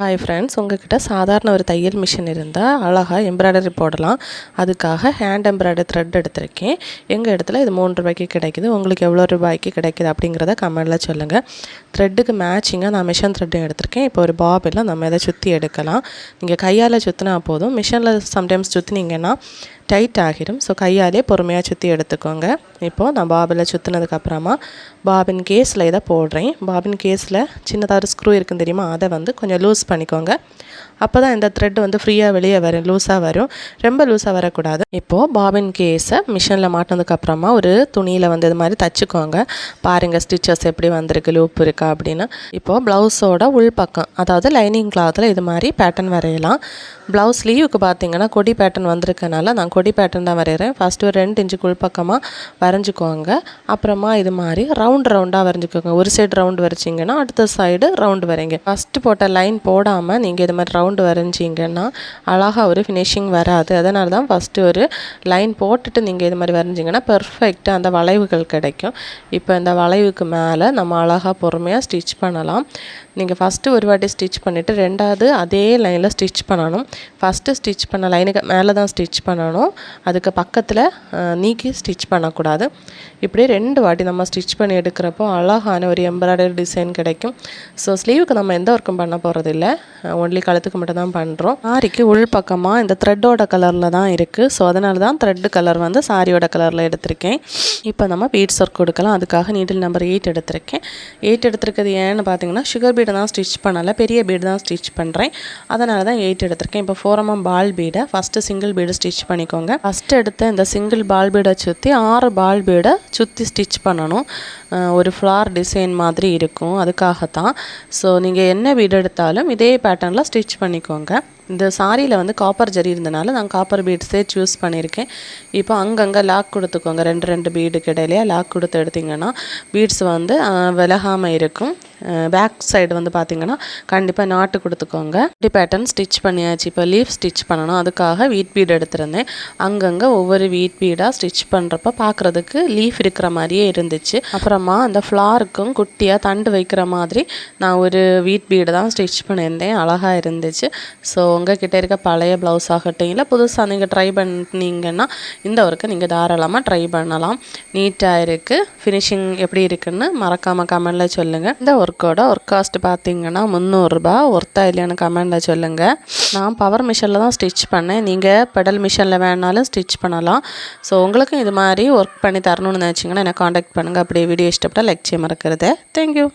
Hi friends உங்ககிட்ட சாதாரண ஒரு தையல் மிஷின் இருந்தால் அழகாக எம்ப்ராய்டரி போடலாம். அதுக்காக ஹேண்ட் எம்ப்ராய்டரி த்ரெட் எடுத்திருக்கேன். எங்கள் இடத்துல இது மூணு ரூபாய்க்கு கிடைக்குது. உங்களுக்கு எவ்வளோ ரூபாய்க்கு கிடைக்குது அப்படிங்கிறத கமெண்டில் சொல்லுங்கள் த்ரெட்டுக்கு மேட்சிங்காக நான் மிஷின் த்ரெட்டும் எடுத்திருக்கேன். இப்போ ஒரு பாபில் நம்ம இதை சுற்றி எடுக்கலாம். நீங்கள் கையால் சுற்றினா போதும். மிஷினில் சம்டைம்ஸ் சுற்றினீங்கன்னா டைட் ஆகிடும். ஸோ கையாலே பொறுமையாக சுற்றி எடுத்துக்கோங்க. இப்போது நான் பாபில் சுற்றினதுக்கப்புறமா பாபின் கேஸில் இதை போடுறேன். பாபின் கேஸில் சின்னதாக ஒரு ஸ்க்ரூ இருக்குன்னு தெரியுமா? அதை வந்து கொஞ்சம் லூஸ் பண்ணிக்கோங்க. அப்போ தான் இந்த த்ரெட் வந்து ஃப்ரீயாக வெளியே வரும் லூஸாக வரும். ரொம்ப லூஸாக வரக்கூடாது. இப்போது பாபின் கேஸை மிஷினில் மாட்டினதுக்கப்புறமா ஒரு துணியில் வந்து இது மாதிரி தச்சுக்கோங்க. பாருங்கள் ஸ்டிச்சஸ் எப்படி வந்திருக்கு லூப் இருக்கா அப்படின்னு. இப்போது ப்ளவுஸோட உள்பக்கம் அதாவது லைனிங் கிளாத்தில் இது மாதிரி பேட்டர்ன் வரையலாம். ப்ளவுஸ் லீவுக்கு பார்த்தீங்கன்னா கொடி பேட்டர்ன் வந்திருக்கனால நான் கொடி பேட்டர்ன் தான் வரைகிறேன் ஃபஸ்ட்டு ஒரு ரெண்டு இன்ச்சு குள் பக்கமாக வரைஞ்சிக்கோங்க. அப்புறமா இது மாதிரி ரவுண்ட் ரவுண்டாக வரைஞ்சிக்கோங்க. ஒரு சைடு ரவுண்டு வரைச்சிங்கன்னா அடுத்த சைடு ரவுண்டு வரைங்க. ஃபஸ்ட்டு போட்ட லைன் போடாமல் நீங்கள் இது மாதிரி ரவுண்டு வரைஞ்சிங்கன்னா அழகாக ஒரு ஃபினிஷிங் வராது. அதனால தான் ஃபஸ்ட்டு ஒரு லைன் போட்டுட்டு நீங்கள் இது மாதிரி வரைஞ்சிங்கன்னா பெர்ஃபெக்டாக அந்த வளைவுகள் கிடைக்கும். இப்போ இந்த வளைவுக்கு மேலே நம்ம அழகாக பொறுமையாக ஸ்டிச் பண்ணலாம். நீங்கள் ஃபஸ்ட்டு ஒரு வாட்டி ஸ்டிச் பண்ணிவிட்டு ரெண்டாவது அதே லைனில் ஸ்டிச் பண்ணணும். ஃபஸ்ட்டு ஸ்டிச் பண்ண லைனுக்கு மேலே தான் ஸ்டிச் பண்ணணும். அதுக்கு பக்கத்தில் நீக்கி ஸ்டிச் பண்ணக்கூடாது. இப்படி ரெண்டு வாட்டி நம்ம ஸ்டிச் பண்ணி எடுக்கிறப்போ அழகான ஒரு எம்ப்ராய்டரி டிசைன் கிடைக்கும். ஸோ ஸ்லீவுக்கு நம்ம எந்த ஒர்க்கும் பண்ண போகிறதில்ல ஒன்லி கழுத்துக்கு மட்டும் தான் பண்ணுறோம் சாரிக்கு உள் பக்கமாக இந்த த்ரெட்டோட கலரில் தான் இருக்குது ஸோ அதனால தான் த்ரெட்டு கலர் வந்து சாரியோட கலரில் எடுத்திருக்கேன். இப்போ நம்ம பீட்ஸ் ஒர்க் கொடுக்கலாம். அதுக்காக நீடில் நம்பர் எயிட் எடுத்திருக்கேன். எயிட் எடுத்திருக்கிறது ஏன்னு பார்த்தீங்கன்னா சுகர் பீடை தான் ஸ்டிச் பண்ணலை. பெரிய பீடு தான் ஸ்டிச் பண்ணுறேன் அதனால தான் எயிட் எடுத்திருக்கேன். இப்போ ஃபோரமாக பால் பீடை ஃபஸ்ட்டு சிங்கிள் பீடு ஸ்டிச் பண்ணி பண்ணிக்கோங்க ஃபஸ்ட்டு எடுத்த இந்த சிங்கிள் பால் பீடை சுற்றி ஆறு பால் பீடை சுற்றி ஸ்டிச் பண்ணணும். ஒரு ஃப்ளார் டிசைன் மாதிரி இருக்கும். அதுக்காகத்தான். ஸோ நீங்கள் என்ன பீடு எடுத்தாலும் இதே பேட்டர்னில் ஸ்டிச் பண்ணிக்கோங்க. இந்த சாரியில் வந்து காப்பர் ஜரி இருந்தனால நான் காப்பர் பீட்ஸே சூஸ் பண்ணியிருக்கேன் இப்போ அங்கங்கே லாக் கொடுத்துக்கோங்க. ரெண்டு ரெண்டு பீடுக்கு இடையிலையே லாக் கொடுத்து எடுத்திங்கன்னா பீட்ஸ் வந்து விலகாமல் இருக்கும். பேக் சைடு வந்து பார்த்திங்கன்னா கண்டிப்பாக நாட்டு கொடுத்துக்கோங்க. இப்படி பேட்டர்ன் ஸ்டிச் பண்ணியாச்சு. இப்போ லீஃப் ஸ்டிச் பண்ணணும். அதுக்காக வீட் பீடு எடுத்திருந்தேன். அங்கங்கே ஒவ்வொரு வீட் பீடாக ஸ்டிச் பண்ணுறப்ப பார்க்குறதுக்கு லீஃப் இருக்கிற மாதிரியே இருந்துச்சு. அப்புறமா அந்த ஃப்ளாருக்கும் குட்டியாக தண்டு வைக்கிற மாதிரி நான் ஒரு வீட் பீடு தான் ஸ்டிச் பண்ணியிருந்தேன். அழகாக இருந்துச்சு. ஸோ உங்ககிட்ட இருக்க பழைய ப்ளவுஸ் ஆகட்டும் இல்லை புதுசாக நீங்கள் ட்ரை பண்ணிங்கன்னா இந்த ஒர்க்கை நீங்கள் தாராளமாக ட்ரை பண்ணலாம். நீட்டாக இருக்குது ஃபினிஷிங் எப்படி இருக்குன்னு மறக்காமல் கமெண்டில் சொல்லுங்கள் இந்த ஒர்க் ஒர்க்கோட ஒர்க் காஸ்ட் பார்த்தீங்கன்னா முந்நூறுரூபா ஒர்த்தா இல்லையான்னு கமெண்டில் சொல்லுங்கள் நான் பவர் மிஷினில் தான் ஸ்டிச் பண்ணேன். நீங்கள் பெடல் மிஷினில் வேணாலும் ஸ்டிச் பண்ணலாம். ஸோ உங்களுக்கும் இது மாதிரி ஒர்க் பண்ணி தரணும்னு நினச்சிங்கன்னா என்னை காண்டாக்ட் பண்ணுங்கள் அப்படியே வீடியோ இஷ்டப்பட்டால் லெக்சியம் மறக்கிறது. தேங்க்யூ